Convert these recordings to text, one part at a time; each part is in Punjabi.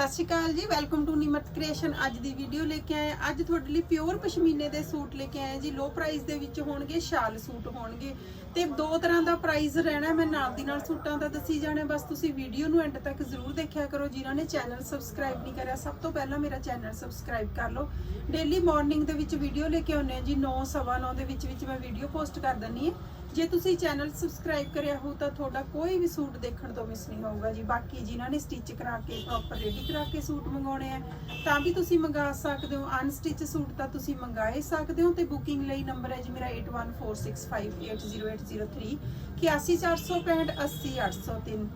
ਸਤਿ ਸ਼੍ਰੀ ਅਕਾਲ ਜੀ ਵੈਲਕਮ ਟੂ ਨਿਮਰਤ ਕ੍ਰੀਏਸ਼ਨ ਅੱਜ ਦੀ ਵੀਡੀਓ ਲੈ ਕੇ ਆਏ ਅੱਜ ਤੁਹਾਡੇ ਲਈ ਪਿਓਰ ਪਸ਼ਮੀਨੇ ਦੇ ਸੂਟ ਲੈ ਕੇ ਆਏ ਜੀ। ਲੋ ਪ੍ਰਾਈਸ ਦੇ ਵਿੱਚ ਹੋਣਗੇ, ਸ਼ਾਲ ਸੂਟ ਹੋਣਗੇ। ਤੇ ਦੋ ਤਰ੍ਹਾਂ ਦਾ ਪ੍ਰਾਈਸ ਰਹਿਣਾ ਮੈਂ ਨਾਲ ਦੀ ਨਾਲ ਸੂਟਾਂ ਦਾ ਦੱਸੀ ਜਾਣਾ ਬਸ ਤੁਸੀਂ ਵੀਡੀਓ ਨੂੰ ਐਂਡ ਤੱਕ ਜ਼ਰੂਰ ਦੇਖਿਆ ਕਰੋ। ਜਿਨ੍ਹਾਂ ਨੇ ਚੈਨਲ ਸਬਸਕ੍ਰਾਈਬ ਨਹੀਂ ਕਰਿਆ, ਸਭ ਤੋਂ ਪਹਿਲਾਂ ਮੇਰਾ ਚੈਨਲ ਸਬਸਕ੍ਰਾਈਬ ਕਰ ਲਓ। ਡੇਲੀ ਮਾਰਨਿੰਗ ਦੇ ਵਿੱਚ ਵੀਡੀਓ ਲੈ ਕੇ ਆਉਂਦੇ ਹਾਂ ਜੀ। 9 ਸਵਾ 9 ਦੇ ਵਿੱਚ ਵਿੱਚ ਮੈਂ ਵੀਡੀਓ ਪੋਸਟ ਕਰ ਦਿੰਨੀ ਹੈ। ਜੇ ਤੁਸੀਂ ਚੈਨਲ ਸਬਸਕ੍ਰਾਈਬ ਕਰਿਆ ਹੋ ਤਾਂ ਤੁਹਾਡਾ ਕੋਈ ਵੀ ਸੂਟ ਦੇਖਣ ਤੋਂ ਮਿਸ ਨਹੀਂ ਹੋਊਗਾ ਜੀ। ਬਾਕੀ ਜਿਨ੍ਹਾਂ ਨੇ ਸਟਿਚ ਕਰਾ ਕੇ ਪ੍ਰੋਪਰ ਰੈਡੀ ਕਰਾ ਕੇ ਸੂਟ ਮੰਗਾਉਣੇ ਆ, ਤਾਂ ਵੀ ਤੁਸੀਂ ਮੰਗਾ ਸਕਦੇ ਹੋ। ਅਨਸਟਿਚ ਸੂਟ ਤਾਂ ਤੁਸੀਂ ਮੰਗਾਏ ਸਕਦੇ ਹੋ ਤੇ ਬੁਕਿੰਗ ਲਈ ਨੰਬਰ ਹੈ ਜੀ ਮੇਰਾ 8146580803 81465 80803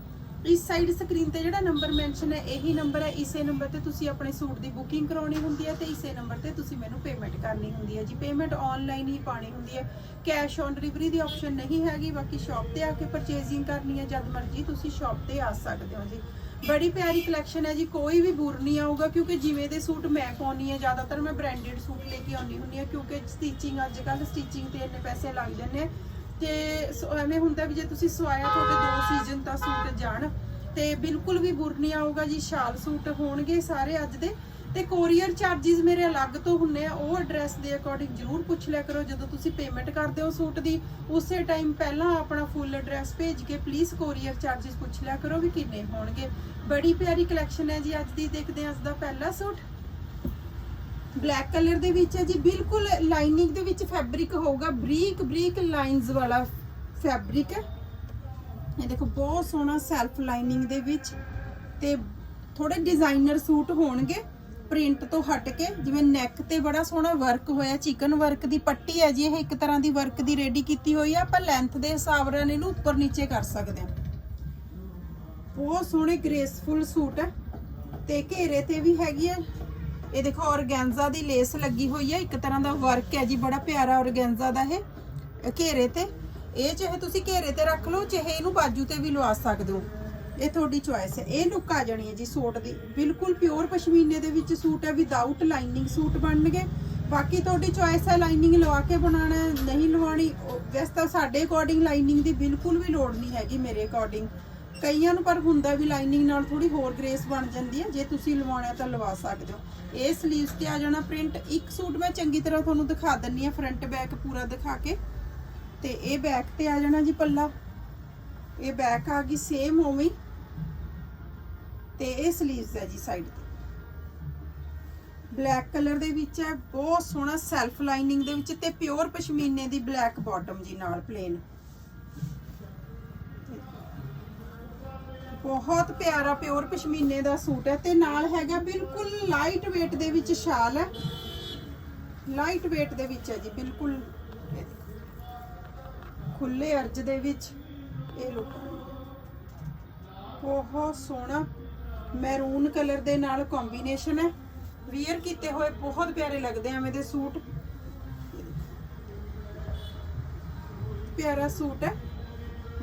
ਇਸ ਸਾਈਡ ਸਕਰੀਨ ਤੇ ਜਿਹੜਾ ਨੰਬਰ ਮੈਂਸ਼ਨ ਹੈ, ਇਹੀ ਨੰਬਰ ਹੈ। ਇਸੇ ਨੰਬਰ ਤੇ ਤੁਸੀਂ ਆਪਣੇ ਸੂਟ ਦੀ ਬੁਕਿੰਗ ਕਰਾਉਣੀ ਹੁੰਦੀ ਹੈ ਤੇ ਇਸੇ ਨੰਬਰ ਤੇ ਤੁਸੀਂ ਮੈਨੂੰ ਪੇਮੈਂਟ ਕਰਨੀ ਹੁੰਦੀ ਹੈ ਜੀ। ਪੇਮੈਂਟ ਆਨਲਾਈਨ ਹੀ ਪਾਣੀ ਹੁੰਦੀ ਹੈ। ਕੈਸ਼ ਔਨ ਡਿਲੀਵਰੀ ਦੀ ਆਪਸ਼ਨ ਨਹੀਂ ਹੈਗੀ, ਬਾਕੀ ਸ਼ਾਪ ਤੇ ਆ ਕੇ ਪਰਚੇਜ਼ਿੰਗ ਕਰਨੀ ਹੈ, ਜਦ ਮਰਜ਼ੀ ਤੁਸੀਂ ਸ਼ਾਪ ਤੇ ਆ ਸਕਦੇ ਹੋ ਜੀ। ਬੜੀ ਪਿਆਰੀ ਕਲੈਕਸ਼ਨ ਹੈ ਜੀ। ਕੋਈ ਵੀ ਬੁਰ ਨਹੀਂ ਆਊਗਾ, ਕਿਉਂਕਿ ਜਿਵੇਂ ਦੇ ਸੂਟ ਮੈਂ ਪਾਉਣੀ ਹੈ, ਜ਼ਿਆਦਾਤਰ ਮੈਂ ਬ੍ਰਾਂਡਡ ਸੂਟ ਲੈ ਕੇ ਆਉਣੀ ਹੁੰਦੀ ਹਾਂ, ਕਿਉਂਕਿ ਸਟਿਚਿੰਗ ਅੱਜ ਕੱਲ੍ਹ ਸਟਿਚਿੰਗ ਤੇ ਇੰਨੇ ਪੈਸੇ ਲੱਗ ਜਾਂਦੇ ਆ। ਕਿ ਐਵੇਂ ਹੁੰਦਾ ਵੀ ਜੇ ਤੁਸੀਂ ਸਵਾਇਆ ਤੁਹਾਡੇ ਦੋ ਸੀਜ਼ਨ ਤਾਂ ਸੂਟ ਜਾਣ, ਤੇ ਬਿਲਕੁਲ ਵੀ ਬੁਰ ਨਹੀਂ ਆਊਗਾ ਜੀ, ਸ਼ਾਲ ਸੂਟ ਹੋਣਗੇ ਸਾਰੇ ਅੱਜ ਦੇ। ਤੇ ਕੋਰੀਅਰ ਚਾਰजेस ਮੇਰੇ ਅਲੱਗ ਤੋਂ ਹੁੰਨੇ ਆ, ਉਹ ਐਡਰੈਸ ਦੇ ਅਕੋਰਡਿੰਗ ਜਰੂਰ ਪੁੱਛ ਲਿਆ ਕਰੋ, ਜਦੋਂ ਤੁਸੀਂ ਪੇਮੈਂਟ ਕਰਦੇ ਹੋ ਸੂਟ ਦੀ। ਉਸੇ ਟਾਈਮ ਪਹਿਲਾਂ ਆਪਣਾ ਫੁੱਲ ਐਡਰੈਸ ਭੇਜ ਕੇ ਪਲੀਜ਼ ਕੋਰੀਅਰ ਚਾਰजेस ਪੁੱਛ ਲਿਆ ਕਰੋ ਵੀ ਕਿੰਨੇ ਹੋਣਗੇ। ਬੜੀ ਪਿਆਰੀ ਕਲੈਕਸ਼ਨ ਹੈ ਜੀ ਅੱਜ ਦੀ, ਦੇਖਦੇ ਹਾਂ ਅੱਜ ਦਾ ਪਹਿਲਾ ਸੂਟ। ਬਲੈਕ ਕਲਰ ਦੇ ਵਿੱਚ ਹੈ ਜੀ, ਬਿਲਕੁਲ ਲਾਈਨਿੰਗ ਦੇ ਵਿੱਚ ਫੈਬਰਿਕ ਹੋਊਗਾ, ਬਰੀਕ ਬਰੀਕ ਲਾਈਨਸ ਵਾਲਾ ਫੈਬਰਿਕ ਹੈ। ਇਹ ਦੇਖੋ, ਬਹੁਤ ਸੋਹਣਾ ਸੈਲਫ ਲਾਈਨਿੰਗ ਦੇ ਵਿੱਚ ਤੇ ਥੋੜੇ ਡਿਜ਼ਾਈਨਰ ਸੂਟ ਹੋਣਗੇ, ਪ੍ਰਿੰਟ ਤੋਂ ਹਟ ਕੇ, ਜਿਵੇਂ ਨੈਕ ਤੇ ਬੜਾ ਸੋਹਣਾ ਵਰਕ ਹੋਇਆ, ਚਿਕਨ ਵਰਕ ਦੀ ਪੱਟੀ ਹੈ ਜੀ, ਇਹ ਇੱਕ ਤਰ੍ਹਾਂ ਦੀ ਵਰਕ ਦੀ ਰੈਡੀ ਕੀਤੀ ਹੋਈ ਆ ਆਪਾਂ ਲੈਂਥ ਦੇ ਹਿਸਾਬ ਨਾਲ ਇਹਨੂੰ ਉੱਪਰ ਨੀਚੇ ਕਰ ਸਕਦੇ ਹਾਂ। ਬਹੁਤ ਸੋਹਣੇ ਗ੍ਰੇਸਫੁਲ ਸੂਟ ਹੈ ਤੇ ਘੇਰੇ ਤੇ ਵੀ ਹੈਗੀ ਹੈ ਇਹ ਦੇਖੋ ਔਰਗੈਂਜ਼ਾ ਦੀ ਲੇਸ ਲੱਗੀ ਹੋਈ ਹੈ, ਇੱਕ ਤਰ੍ਹਾਂ ਦਾ ਵਰਕ ਹੈ ਜੀ, ਬੜਾ ਪਿਆਰਾ ਔਰਗੈਂਜ਼ਾ ਦਾ ਇਹ, ਘੇਰੇ ਤੇ। ਇਹ ਚਾਹੇ ਤੁਸੀਂ ਘੇਰੇ ਤੇ ਰੱਖ ਲਓ, ਚਾਹੇ ਇਹਨੂੰ ਬਾਜੂ ਤੇ ਵੀ ਲਵਾ ਸਕਦੇ ਹੋ। ਇਹ ਤੁਹਾਡੀ ਚੁਆਇਸ ਹੈ। ਇਹ ਲੁੱਕ ਆ ਜਾਣੀ ਹੈ ਜੀ, ਸੂਟ ਦੀ। ਬਿਲਕੁਲ ਪਿਓਰ ਪਸ਼ਮੀਨੇ ਦੇ ਵਿੱਚ ਸੂਟ ਹੈ ਵਿਦਆਊਟ ਲਾਈਨਿੰਗ ਸੂਟ ਬਣਨਗੇ। ਬਾਕੀ ਤੁਹਾਡੀ ਚੁਆਇਸ ਹੈ ਲਾਈਨਿੰਗ ਲਵਾ ਕੇ ਬਣਾਉਣਾ ਨਹੀਂ ਲਵਾਉਣੀ ਵੈਸੇ ਤਾਂ ਸਾਡੇ ਅਕੋਰਡਿੰਗ ਲਾਈਨਿੰਗ ਦੀ ਬਿਲਕੁਲ ਵੀ ਲੋੜ ਨਹੀਂ ਹੈਗੀ ਮੇਰੇ ਅਕੋਰਡਿੰਗ ਕਈਆਂ ਨੂੰ ਪਰ ਹੁੰਦਾ ਵੀ ਲਾਈਨਿੰਗ ਨਾਲ ਥੋੜੀ ਹੋਰ ਗ੍ਰੇਸ ਬਣ ਜਾਂਦੀ ਹੈ ਜੇ ਤੁਸੀਂ ਲਵਾਉਣਾ ਤਾਂ ਲਵਾ ਸਕਦੇ ਹੋ। ਇਹ ਸਲੀਵਸ ਤੇ ਆ ਜਾਣਾ ਪ੍ਰਿੰਟ ਇੱਕ ਸੂਟ ਮੈਂ ਚੰਗੀ ਤਰ੍ਹਾਂ ਤੁਹਾਨੂੰ ਦਿਖਾ ਦਿੰਨੀ ਆ ਫਰੰਟ ਬੈਕ ਪੂਰਾ ਦਿਖਾ ਕੇ। ਤੇ ਇਹ ਬੈਕ ਤੇ ਆ ਜਾਣਾ ਜੀ ਪੱਲਾ। ਇਹ ਬੈਕ ਆ ਗਈ ਸੇਮ ਉਵੇਂ। ਤੇ ਇਹ ਸਲੀਵਸ ਹੈ ਜੀ ਸਾਈਡ ਤੇ। ਬਲੈਕ ਕਲਰ ਦੇ ਵਿੱਚ ਹੈ। ਬਹੁਤ ਸੋਹਣਾ ਸੈਲਫ ਲਾਈਨਿੰਗ ਦੇ ਵਿੱਚ ਤੇ ਪਿਓਰ ਪਸ਼ਮੀਨੇ ਦੀ ਬਲੈਕ ਬਾਟਮ ਜੀ ਨਾਲ ਪਲੇਨ ਬਹੁਤ ਪਿਆਰਾ ਪਿਓਰ ਪਸ਼ਮੀਨੇ ਦਾ ਸੂਟ ਹੈ ਤੇ ਨਾਲ ਹੈਗਾ ਬਿਲਕੁਲ ਲਾਈਟ weight ਦੇ ਵਿੱਚ ਸ਼ਾਲ ਹੈ। ਲਾਈਟ weight ਦੇ ਵਿੱਚ ਹੈ ਜੀ, ਬਿਲਕੁਲ। ਖੁੱਲੇ ਅਰਜ ਦੇ ਵਿੱਚ ਇਹ ਲੁੱਕ ਬਹੁਤ ਸੋਹਣਾ ਮੈਰੂਨ ਕਲਰ ਦੇ ਨਾਲ ਕੰਬੀਨੇਸ਼ਨ ਹੈ। ਵੀਅਰ ਕੀਤੇ ਹੋਏ ਬਹੁਤ ਪਿਆਰੇ ਲੱਗਦੇ ਐਵੇਂ ਦੇ ਸੂਟ। ਪਿਆਰਾ ਸੂਟ ਹੈ।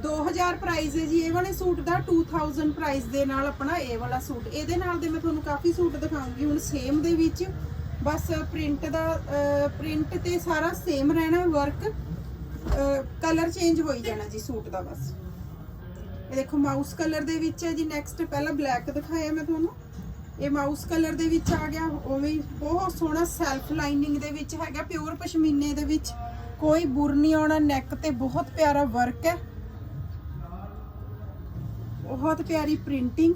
2000 ਪ੍ਰਾਈਸ ਹੈ ਜੀ, ਇਹ ਵਾਲੇ ਸੂਟ ਦਾ 2000 ਪ੍ਰਾਈਸ ਦੇ ਨਾਲ ਆਪਣਾ ਇਹ ਵਾਲਾ ਸੂਟ। ਇਹਦੇ ਨਾਲ ਦੇ ਮੈਂ ਤੁਹਾਨੂੰ ਕਾਫੀ ਸੂਟ ਦਿਖਾਉਂਗੀ, ਹੁਣ ਸੇਮ ਦੇ ਵਿੱਚ ਬਸ ਪ੍ਰਿੰਟ ਦਾ ਪ੍ਰਿੰਟ ਤੇ ਸਾਰਾ ਸੇਮ ਰਹਿਣਾ ਵਰਕ ਕਲਰ ਚੇਂਜ ਹੋਈ ਜਾਣਾ ਜੀ ਸੂਟ ਦਾ ਬਸ। ਇਹ ਦੇਖੋ ਮਾਊਸ ਕਲਰ ਦੇ ਵਿੱਚ ਹੈ ਜੀ ਨੈਕਸਟ ਪਹਿਲਾਂ ਬਲੈਕ ਦਿਖਾਇਆ ਮੈਂ ਤੁਹਾਨੂੰ। ਇਹ ਮਾਊਸ ਕਲਰ ਦੇ ਵਿੱਚ ਆ ਗਿਆ ਉਵੇਂ ਹੀ ਬਹੁਤ ਸੋਹਣਾ ਸੈਲਫ ਲਾਈਨਿੰਗ ਦੇ ਵਿੱਚ ਹੈਗਾ ਪਿਓਰ ਪਸ਼ਮੀਨੇ ਦੇ ਵਿੱਚ। ਕੋਈ ਬੁਰ ਨਹੀਂ ਆਉਣਾ ਨੈਕ ਤੇ ਬਹੁਤ ਪਿਆਰਾ ਵਰਕ ਹੈ। ਬਹੁਤ ਪਿਆਰੀ ਪ੍ਰਿੰਟਿੰਗ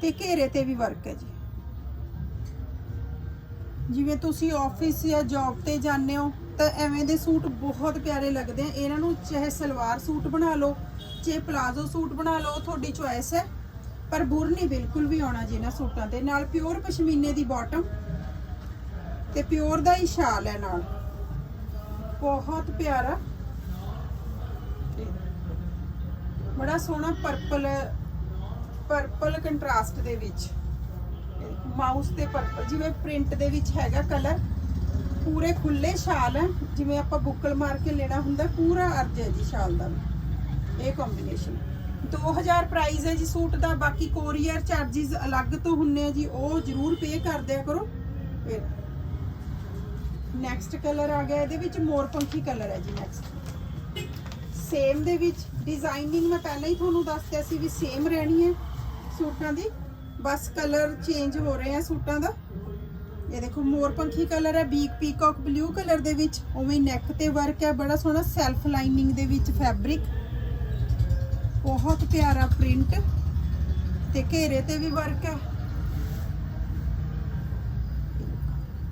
ਤੇ ਘੇਰੇ ਤੇ ਵੀ ਵਰਕ ਹੈ ਜੀ। ਜਿਵੇਂ ਤੁਸੀਂ ਆਫਿਸ ਜਾਂ ਜੌਬ ਤੇ ਜਾਂਦੇ ਹੋ, ਤਾਂ ਐਵੇਂ ਦੇ ਸੂਟ ਬਹੁਤ ਪਿਆਰੇ ਲੱਗਦੇ ਆ। ਇਹਨਾਂ ਨੂੰ ਚਾਹੇ ਸਲਵਾਰ ਸੂਟ ਬਣਾ ਲਓ, ਚਾਹੇ ਪਲਾਜ਼ੋ ਸੂਟ ਬਣਾ ਲਓ ਤੁਹਾਡੀ ਚੁਆਇਸ ਹੈ। ਪਰ ਬੁਰ ਨਹੀਂ ਬਿਲਕੁਲ ਵੀ ਆਉਣਾ ਜੀ ਇਹਨਾਂ ਸੂਟਾਂ ਤੇ। ਨਾਲ ਪਿਓਰ ਪਸ਼ਮੀਨੇ ਦੀ ਬਾਟਮ ਤੇ ਪਿਓਰ ਦਾ ਹੀ ਸ਼ਾਲ ਹੈ ਨਾਲ। ਬਹੁਤ ਪਿਆਰਾ ਤੇ ਬੜਾ ਸੋਹਣਾ ਪਰਪਲ ਪਰਪਲ ਕੰਟਰਾਸਟ ਦੇ ਵਿੱਚ। ਮਾਊਸ ਤੇ ਪਰਪਲ ਜਿਵੇਂ ਪ੍ਰਿੰਟ ਦੇ ਵਿੱਚ ਹੈਗਾ ਕਲਰ ਪੂਰੇ ਖੁੱਲੇ ਸ਼ਾਲ ਹੈ ਜਿਵੇਂ ਆਪਾਂ ਬੁੱਕਲ ਮਾਰ ਕੇ ਲੈਣਾ ਹੁੰਦਾ, ਪੂਰਾ ਅਰਜ ਹੈ ਜੀ ਸ਼ਾਲ ਦਾ ਵੀ। ਇਹ ਕੰਬੀਨੇਸ਼ਨ 2000 ਪ੍ਰਾਈਸ ਹੈ ਜੀ ਸੂਟ ਦਾ, ਬਾਕੀ ਕੋਰੀਅਰ ਚਾਰजेस ਅਲੱਗ ਤੋਂ ਹੁੰਨੇ ਆ ਜੀ, ਉਹ ਜ਼ਰੂਰ ਪੇ ਕਰ ਦਿਆ ਕਰੋ। ਫਿਰ ਨੈਕਸਟ ਕਲਰ ਆ ਗਿਆ, ਇਹਦੇ ਵਿੱਚ ਮੋਰਪੰਖੀ ਕਲਰ ਹੈ ਜੀ ਨੈਕਸਟ ਸੇਮ ਦੇ ਵਿੱਚ ਡਿਜ਼ਾਈਨਿੰਗ ਮੈਂ ਪਹਿਲਾਂ ਹੀ ਤੁਹਾਨੂੰ ਦੱਸਿਆ ਸੀ ਵੀ ਸੇਮ ਰਹਿਣੀ ਹੈ ਸੂਟਾਂ ਦੀ। ਬਸ ਕਲਰ ਚੇਂਜ ਹੋ ਰਹੇ ਆ ਸੂਟਾਂ ਦਾ। ਇਹ ਦੇਖੋ, ਮੋਰ ਪੰਖੀ ਕਲਰ ਹੈ ਬੀਕ ਪੀਕਾਕ ਬਲੂ ਕਲਰ ਦੇ ਵਿੱਚ। ਉਵੇਂ ਨੈਕ ਤੇ ਵਰਕ ਹੈ, ਬੜਾ ਸੋਹਣਾ ਸੈਲਫ ਲਾਈਨਿੰਗ ਦੇ ਵਿੱਚ ਫੈਬਰਿਕ ਬਹੁਤ ਪਿਆਰਾ ਪ੍ਰਿੰਟ ਤੇ ਘੇਰੇ ਤੇ ਵੀ ਵਰਕ ਹੈ।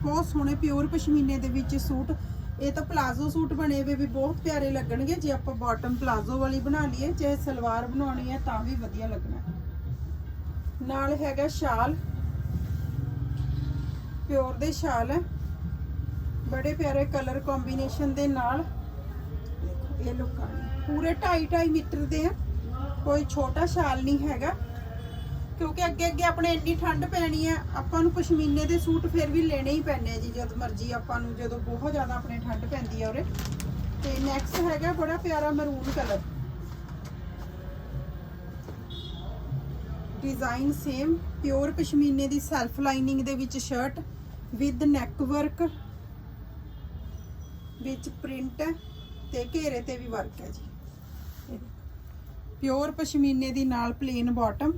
ਬਹੁਤ ਸੋਹਣੇ ਪਿਓਰ ਪਸ਼ਮੀਨੇ ਦੇ ਵਿੱਚ ਸੂਟ। ਇਹ ਤਾਂ ਪਲਾਜ਼ੋ ਸੂਟ ਬਣੇ ਹੋਏ ਵੀ ਬਹੁਤ ਪਿਆਰੇ ਲੱਗਣਗੇ। ਜੇ ਆਪਾਂ ਬਾਟਮ ਪਲਾਜ਼ੋ ਵਾਲੀ ਬਣਾ ਲਈਏ ਚਾਹੇ ਸਲਵਾਰ ਬਣਾਉਣੀ ਹੈ ਤਾਂ ਵੀ ਵਧੀਆ ਲੱਗਣਾ ਨਾਲ ਹੈਗਾ ਸ਼ਾਲ। ਪਿਓਰ ਦੇ ਸ਼ਾਲ ਹੈ। ਬੜੇ ਪਿਆਰੇ ਕਲਰ ਕੰਬੀਨੇਸ਼ਨ ਦੇ ਨਾਲ। ਇਹ ਲੁੱਕਾਂ ਨੇ ਪੂਰੇ 2.5 2.5 ਮੀਟਰ ਦੇ ਆ। ਕੋਈ ਛੋਟਾ ਸ਼ਾਲ ਨਹੀਂ ਹੈਗਾ। ਕਿਉਂਕਿ ਅੱਗੇ ਅੱਗੇ ਆਪਣੇ ਇੰਨੀ ਠੰਡ ਪੈਣੀ ਹੈ ਆਪਾਂ ਨੂੰ ਪਸ਼ਮੀਨੇ ਦੇ ਸੂਟ ਫਿਰ ਵੀ ਲੈਣੇ ਹੀ ਪੈਣੇ ਆ ਜੀ, ਜਦ ਮਰਜ਼ੀ ਆਪਾਂ ਨੂੰ ਜਦੋਂ ਬਹੁਤ ਜ਼ਿਆਦਾ ਆਪਣੇ ਠੰਡ ਪੈਂਦੀ ਹੈ ਉਰੇ। ਤੇ ਨੈਕਸਟ ਹੈਗਾ ਬੜਾ ਪਿਆਰਾ maroon colour design same pure ਪਸ਼ਮੀਨੇ ਦੀ ਸੈਲਫ ਲਾਈਨਿੰਗ ਦੇ ਵਿੱਚ ਸ਼ਰਟ ਵਿਦ ਨੈਕ ਵਰਕ ਵਿੱਚ ਪ੍ਰਿੰਟ ਹੈ ਤੇ ਘੇਰੇ ਤੇ ਵੀ ਵਰਕ ਹੈ ਜੀ। ਪਿਓਰ ਪਸ਼ਮੀਨੇ ਦੀ ਨਾਲ ਪਲੇਨ ਬਾਟਮ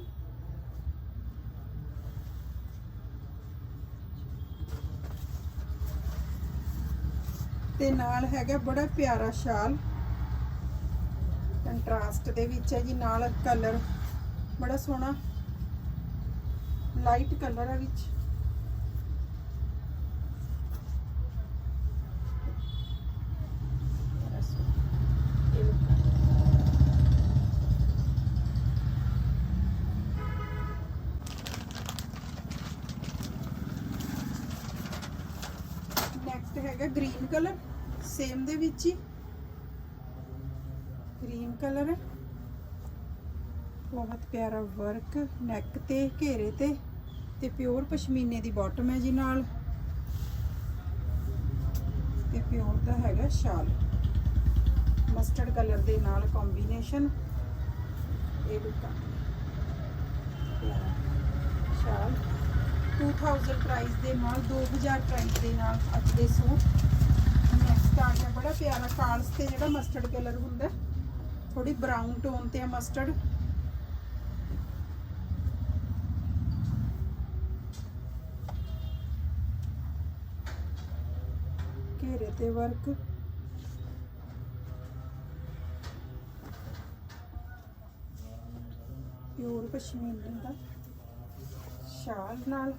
ਤੇ ਨਾਲ ਹੈਗਾ ਬੜਾ ਪਿਆਰਾ ਸ਼ਾਲ। ਕੰਟਰਾਸਟ ਦੇ ਵਿੱਚ ਹੈ ਜੀ, ਨਾਲ ਕਲਰ ਬੜਾ ਸੋਹਣਾ। ਲਾਈਟ ਕਲਰ ਹੈ ਵਿੱਚ ਬੜਾ ਸੋਹਣਾ। ਇਹ look ਹੈ। ਨੈਕਸਟ ਹੈਗਾ ਗ੍ਰੀਨ ਕਲਰ ਸੇਮ ਦੇ ਵਿੱਚ ਹੀ। ਗ੍ਰੀਨ ਕਲਰ, ਬਹੁਤ ਪਿਆਰਾ ਵਰਕ ਨੈਕ ਤੇ, ਘੇਰੇ ਤੇ ਤੇ ਪਿਓਰ ਪਸ਼ਮੀਨੇ ਦੀ ਬਾਟਮ ਹੈ ਜੀ ਨਾਲ। ਤੇ ਪਿਓਰ ਦਾ ਹੈਗਾ ਸ਼ਾਲ। ਮਸਟਰਡ ਕਲਰ ਦੇ ਨਾਲ ਕੰਬੀਨੇਸ਼ਨ ਇਹ ਲੁੱਕਾ ਪਿਆਰਾ ਸ਼ਾਲ। 2000 ਪ੍ਰਾਈਸ ਦੇ ਨਾਲ 2000 ਪ੍ਰਾਈਸ ਦੇ ਨਾਲ ਅੱਜ ਦੇ ਸੂਟ। ਨੈਕਸਟ ਆ ਗਿਆ ਬੜਾ ਪਿਆਰਾ ਕਾਲਸ ਤੇ ਜਿਹੜਾ ਮਸਟਰਡ ਕਲਰ ਹੁੰਦਾ। ਥੋੜੀ ਬਰਾਊਨ ਟੋਨ ਤੇ ਆ ਮਸਟਰਡ ਘੇਰੇ ਤੇ ਵਰਕ ਪਿਓਰ ਪਸ਼ਮੀਨੇ ਦਾ। ਸ਼ਾਲ ਨਾਲ।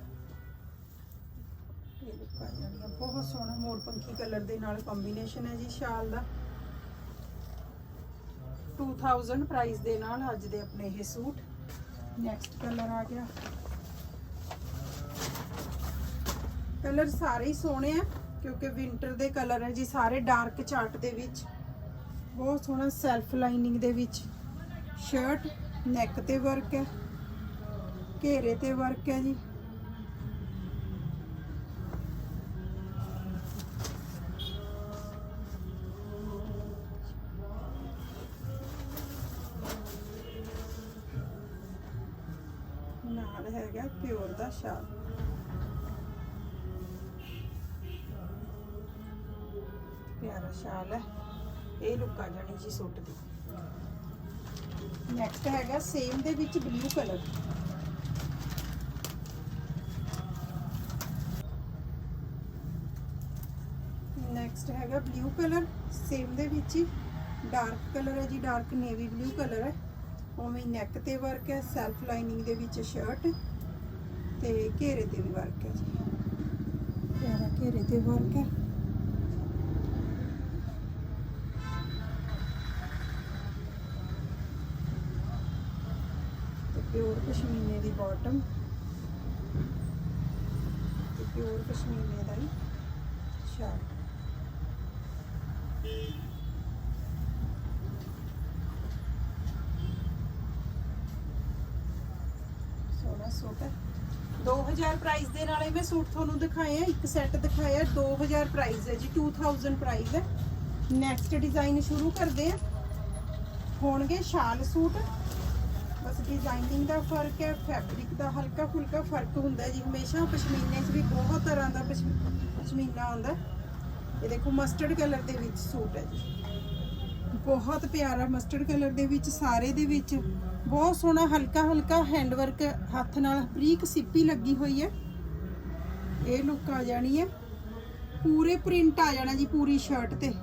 ਇਹ ਲੁੱਕ ਆ ਜਾਣੀ ਆ ਬਹੁਤ ਸੋਹਣਾ ਮੋਰ ਪੰਖੀ ਕਲਰ ਦੇ ਨਾਲ ਕੰਬੀਨੇਸ਼ਨ ਹੈ ਜੀ ਸ਼ਾਲ ਦਾ। 2000 ਪ੍ਰਾਈਸ ਦੇ ਨਾਲ ਅੱਜ ਦੇ ਆਪਣੇ ਇਹ ਸੂਟ। ਨੈਕਸਟ ਕਲਰ ਆ ਗਿਆ। ਕਲਰ ਸਾਰੇ ਹੀ ਸੋਹਣੇ ਆ, ਕਿਉਂਕਿ ਵਿੰਟਰ ਦੇ ਕਲਰ ਹੈ ਜੀ ਸਾਰੇ ਡਾਰਕ ਚਾਰਟ ਦੇ ਵਿੱਚ। ਬਹੁਤ ਸੋਹਣਾ ਸੈਲਫ ਲਾਈਨਿੰਗ ਦੇ ਵਿੱਚ। ਸ਼ਰਟ ਨੈਕ ਤੇ ਵਰਕ ਹੈ। ਘੇਰੇ ਤੇ ਵਰਕ ਹੈ ਜੀ। ਨਾਲ ਹੈਗਾ ਪਿਓਰ ਦਾ ਸ਼ਾਲ। ਪਿਆਰਾ ਸ਼ਾਲ ਹੈ। ਇਹ ਲੁੱਕ ਆ ਜਾਣੀ ਜੀ ਸੂਟ ਦੀ। ਨੈਕਸਟ ਹੈਗਾ ਸੇਮ ਦੇ ਵਿੱਚ ਬਲੂ ਕਲਰ ਨੈਕਸਟ ਹੈਗਾ ਬਲੂ ਕਲਰ ਸੇਮ ਦੇ ਵਿੱਚ ਹੀ ਡਾਰਕ ਕਲਰ ਹੈ ਜੀ ਡਾਰਕ ਨੇਵੀ ਬਲੂ ਕਲਰ ਹੈ। ਉਵੇਂ ਨੈਕ ਤੇ ਵਰਕ ਹੈ ਸੈਲਫ ਲਾਈਨਿੰਗ ਦੇ ਵਿੱਚ ਸ਼ਰਟ ਤੇ ਘੇਰੇ ਤੇ ਵੀ ਵਰਕ ਹੈ ਜੀ। ਪਿਆਰਾ ਘੇਰੇ ਤੇ ਵਰਕ ਹੈ। ਤੇ ਪਿਓਰ ਪਸ਼ਮੀਨੇ ਦੀ ਬਾਟਮ ਤੇ ਪਿਓਰ ਪਸ਼ਮੀਨੇ ਦਾ ਹੀ ਸ਼ਰਟ ਸੋਹਣਾ ਸੂਟ ਹੈ। 2000 ਪ੍ਰਾਈਸ ਦੇ ਨਾਲੇ ਮੈਂ ਸੂਟ ਤੁਹਾਨੂੰ ਦਿਖਾਏ ਇੱਕ ਸੈੱਟ ਦਿਖਾਇਆ 2000 ਪ੍ਰਾਈਸ ਹੈ ਜੀ 2000 ਪ੍ਰਾਈਸ ਹੈ। ਨੈਕਸਟ ਡਿਜ਼ਾਈਨ ਸ਼ੁਰੂ ਕਰਦੇ ਆ। ਹੋਣਗੇ ਸ਼ਾਲ ਸੂਟ। ਬਸ ਡਿਜ਼ਾਈਨਿੰਗ ਦਾ ਫ਼ਰਕ ਹੈ ਫੈਬਰਿਕ ਦਾ ਹਲਕਾ ਫੁਲਕਾ ਫ਼ਰਕ ਹੁੰਦਾ ਜੀ। ਹਮੇਸ਼ਾ ਪਸ਼ਮੀਨੇ 'ਚ ਵੀ ਬਹੁਤ ਤਰ੍ਹਾਂ ਦਾ ਪਸ਼ਮ- ਪਸ਼ਮੀਨਾ ਆਉਂਦਾ ਇਹ ਦੇਖੋ ਮਸਟਰਡ ਕਲਰ ਦੇ ਵਿੱਚ ਸੂਟ ਹੈ ਜੀ। ਬਹੁਤ ਪਿਆਰਾ ਮਸਟਰਡ ਕਲਰ ਦੇ ਵਿੱਚ, ਸਾਰੇ ਦੇ ਵਿੱਚ। ਬਹੁਤ ਸੋਹਣਾ ਹਲਕਾ ਹਲਕਾ ਹੈਂਡ ਵਰਕ ਹੱਥ ਨਾਲ ਬਰੀਕ ਸਿੱਪੀ ਲੱਗੀ ਹੋਈ ਹੈ। ਇਹ ਲੁੱਕ ਆ ਜਾਣੀ ਹੈ। ਪੂਰੇ ਪ੍ਰਿੰਟ ਆ ਜਾਣਾ ਜੀ, ਪੂਰੀ ਸ਼ਰਟ ਤੇ।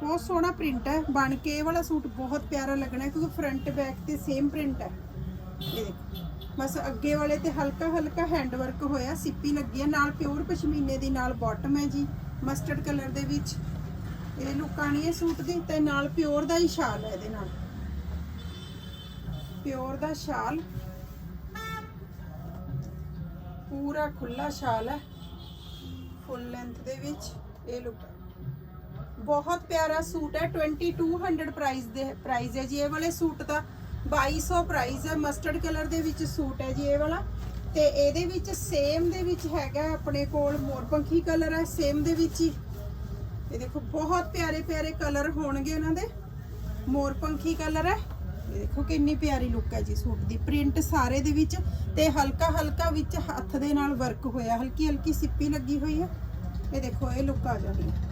ਬਹੁਤ ਸੋਹਣਾ ਪ੍ਰਿੰਟ ਹੈ। ਬਣ ਕੇ ਇਹ ਵਾਲਾ ਸੂਟ ਬਹੁਤ ਪਿਆਰਾ ਲੱਗਣਾ ਕਿਉਂਕਿ ਫਰੰਟ ਬੈਕ ਤੇ ਸੇਮ ਪ੍ਰਿੰਟ ਹੈ। ਇਹ ਦੇਖੋ। ਬਸ ਅੱਗੇ ਵਾਲੇ ਤੇ ਹਲਕਾ ਹਲਕਾ ਹੈਂਡ ਵਰਕ ਹੋਇਆ, ਸਿੱਪੀ ਲੱਗੀ ਹੈ। ਨਾਲ ਪਿਓਰ ਪਸ਼ਮੀਨੇ ਦੀ ਨਾਲ ਬਾਟਮ ਹੈ ਜੀ ਮਸਟਰਡ ਕਲਰ ਦੇ ਵਿੱਚ। ਇਹ ਲੁੱਕ ਆਣੀ ਸੂਟ ਦੀ ਤੇ ਨਾਲ ਪਿਓਰ ਦਾ ਹੀ ਸ਼ਾਲ ਹੈ ਇਹਦੇ ਨਾਲ। ਪਿਓਰ ਦਾ ਸ਼ਾਲ। ਪੂਰਾ ਖੁੱਲਾ ਸ਼ਾਲ ਹੈ। ਫੁੱਲ ਲੈਂਥ ਦੇ ਵਿੱਚ ਇਹ ਲੁੱਕ ਬਹੁਤ ਪਿਆਰਾ ਸੂਟ ਹੈ। 2200 ਪ੍ਰਾਈਸ ਦੇ ਪ੍ਰਾਈਸ ਹੈ ਜੀ ਇਹ ਵਾਲੇ ਸੂਟ ਦਾ। 2200 ਪ੍ਰਾਈਸ ਹੈ। ਮਸਟਰਡ ਕਲਰ ਦੇ ਵਿੱਚ ਸੂਟ ਹੈ ਜੀ ਇਹ ਵਾਲਾ। ਤੇ ਇਹਦੇ ਵਿੱਚ ਸੇਮ ਦੇ ਵਿੱਚ ਹੈਗਾ ਆਪਣੇ ਕੋਲ ਮੋਰਪੰਖੀ ਕਲਰ ਹੈ। ਸੇਮ ਦੇ ਵਿੱਚ ਹੀ ਇਹ ਦੇਖੋ, ਬਹੁਤ ਪਿਆਰੇ ਪਿਆਰੇ ਕਲਰ ਹੋਣਗੇ ਇਹਨਾਂ ਦੇ। ਮੋਰਪੰਖੀ ਕਲਰ ਹੈ। ਇਹ ਦੇਖੋ ਕਿੰਨੀ ਪਿਆਰੀ ਲੁੱਕ ਹੈ ਜੀ ਸੂਟ ਦੀ। ਪ੍ਰਿੰਟ ਸਾਰੇ ਦੇ ਵਿੱਚ ਤੇ ਹਲਕਾ ਹਲਕਾ ਵਿੱਚ ਹੱਥ ਦੇ ਨਾਲ ਵਰਕ ਹੋਇਆ। ਹਲਕੀ ਹਲਕੀ ਸਿੱਪੀ ਲੱਗੀ ਹੋਈ ਹੈ। ਇਹ ਦੇਖੋ, ਇਹ ਲੁੱਕ ਆ ਜਾਣੀ ਹੈ।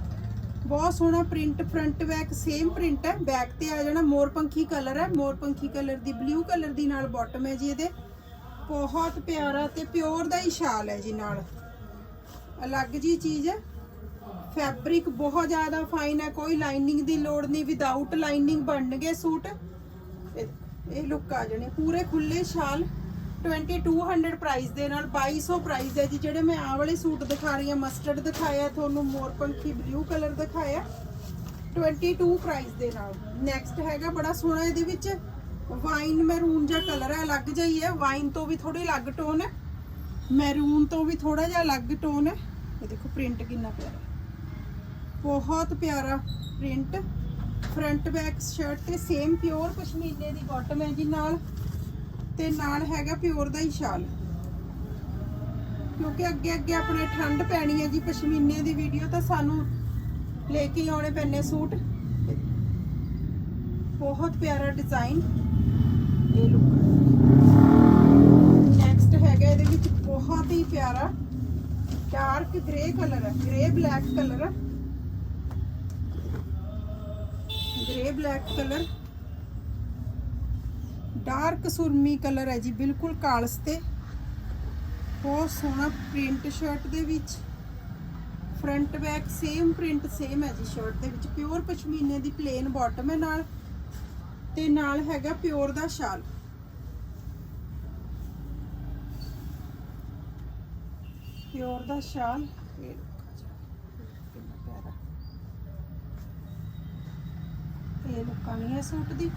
ਬਹੁਤ ਸੋਹਣਾ print front back same print ਹੈ। ਬੈਕ ਤੇ ਆ ਜਾਣਾ ਮੋਰਪੰਖੀ ਕਲਰ ਹੈ। ਮੋਰਪੰਖੀ ਕਲਰ ਦੀ ਬਲੂ ਕਲਰ ਦੀ ਨਾਲ ਬਾਟਮ ਹੈ ਜੀ ਇਹਦੇ। ਬਹੁਤ ਪਿਆਰਾ ਤੇ ਪਿਓਰ ਦਾ ਹੀ ਸ਼ਾਲ ਹੈ ਜੀ ਨਾਲ। ਅਲੱਗ ਜੀ ਚੀਜ਼ ਹੈ। ਫੈਬਰਿਕ ਬਹੁਤ ਜ਼ਿਆਦਾ ਫਾਈਨ ਹੈ, ਕੋਈ ਲਾਈਨਿੰਗ ਦੀ ਲੋੜ ਨਹੀਂ ਵਿਦਆਊਟ ਲਾਈਨਿੰਗ ਬਣਨਗੇ ਸੂਟ। ਇਹ- ਇਹ ਲੁੱਕ ਆ ਜਾਣੇ, ਪੂਰੇ ਖੁੱਲੇ ਸ਼ਾਲ 2200 ਪ੍ਰਾਈਸ ਦੇ ਨਾਲ 2200 ਪ੍ਰਾਈਸ ਹੈ ਜੀ, ਜਿਹੜੇ ਮੈਂ ਆਹ ਵਾਲੇ ਸੂਟ ਦਿਖਾ ਰਹੀ ਹਾਂ ਮਸਟਰਡ ਦਿਖਾਇਆ, ਤੁਹਾਨੂੰ ਮੋਰਪੰਖੀ ਬਲੂ ਕਲਰ ਦਿਖਾਇਆ 22 ਪ੍ਰਾਈਸ ਦੇ ਨਾਲ। ਨੈਕਸਟ ਹੈਗਾ ਬੜਾ ਸੋਹਣਾ, ਇਹਦੇ ਵਿੱਚ ਵਾਈਨ ਮੈਰੂਨ ਜਿਹਾ ਕਲਰ ਹੈ, ਅਲੱਗ ਜਿਹਾ ਹੀ ਹੈ ਵਾਈਨ ਤੋਂ ਵੀ ਥੋੜੀ ਅਲੱਗ ਟੋਨ ਹੈ ਮੈਰੂਨ ਤੋਂ ਵੀ ਥੋੜਾ ਜਿਹਾ ਅਲੱਗ ਟੋਨ ਹੈ। ਇਹ ਦੇਖੋ ਪ੍ਰਿੰਟ ਕਿੰਨਾ ਪਿਆਰਾ। ਬਹੁਤ ਪਿਆਰਾ ਪ੍ਰਿੰਟ ਫਰੰਟ ਬੈਕ ਸ਼ਰਟ ਤੇ ਸੇਮ ਪਿਓਰ ਪਸ਼ਮੀਨੇ ਦੀ ਬਾਟਮ ਹੈ ਜੀ ਨਾਲ ਤੇ ਨਾਲ ਹੈਗਾ ਪਿਓਰ ਦਾ ਹੀ ਸ਼ਾਲ। ਕਿਉਂਕਿ ਅੱਗੇ ਅੱਗੇ ਆਪਣੇ ਠੰਡ ਪੈਣੀ ਹੈ ਜੀ ਪਸ਼ਮੀਨੇ ਦੀ ਵੀਡੀਓ ਤਾਂ ਸਾਨੂੰ ਲੈ ਕੇ ਆਉਣੇ ਪੈਣੇ ਸੂਟ। ਬਹੁਤ ਪਿਆਰਾ ਡਿਜ਼ਾਈਨ ਇਹ ਲੁੱਕ ਨੈਕਸਟ ਹੈਗਾ ਇਹਦੇ ਵਿੱਚ ਬਹੁਤ ਹੀ ਪਿਆਰਾ ਡਾਰਕ ਗ੍ਰੇ ਕਲਰ ਹੈ ਗ੍ਰੇ ਬਲੈਕ ਕਲਰ ਹੈ। ਗ੍ਰੇ ਬਲੈਕ ਕਲਰ ਡਾਰਕ ਸੁਰਮੀ ਕਲਰ ਹੈ ਜੀ, ਬਿਲਕੁਲ ਕਾਲਸ ਤੇ। ਬਹੁਤ ਸੋਹਣਾ ਪ੍ਰਿੰਟ ਸ਼ਰਟ ਦੇ ਵਿੱਚ। Front back same print same ਹੈ ਜੀ ਸ਼ਰਟ ਦੇ ਵਿੱਚ। ਪਿਓਰ ਪਸ਼ਮੀਨੇ ਦੀ ਪਲੇਨ ਬਾਟਮ ਹੈ ਨਾਲ। ਤੇ ਨਾਲ ਹੈਗਾ ਪਿਓਰ ਦਾ ਸ਼ਾਲ। ਪਿਓਰ ਦਾ ਸ਼ਾਲ ਇਹ ਦੇਖੋ ਕਿੰਨਾ ਪਿਆਰਾ ਇਹ ਲੁੱਕਾਂ ਨਹੀਂ ਹੈ ਸੂਟ ਦੀ।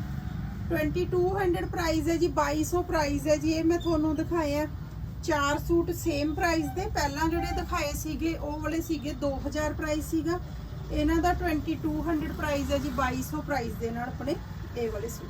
2200 ਪ੍ਰਾਈਸ ਹੈ ਜੀ 2200 ਪ੍ਰਾਈਸ ਹੈ ਜੀ। ਇਹ ਮੈਂ ਤੁਹਾਨੂੰ ਦਿਖਾਇਆ ਚਾਰ ਸੂਟ ਸੇਮ ਪ੍ਰਾਈਸ ਦੇ। ਪਹਿਲਾਂ ਜਿਹੜੇ ਦਿਖਾਏ ਸੀਗੇ, ਉਹ ਵਾਲੇ ਸੀਗੇ 2000 ਪ੍ਰਾਈਸ ਸੀਗਾ। ਇਹਨਾਂ ਦਾ 2200 ਪ੍ਰਾਈਸ ਹੈ ਜੀ 2200 ਪ੍ਰਾਈਸ ਦੇ ਨਾਲ ਆਪਣੇ ਇਹ ਵਾਲੇ ਸੂਟ।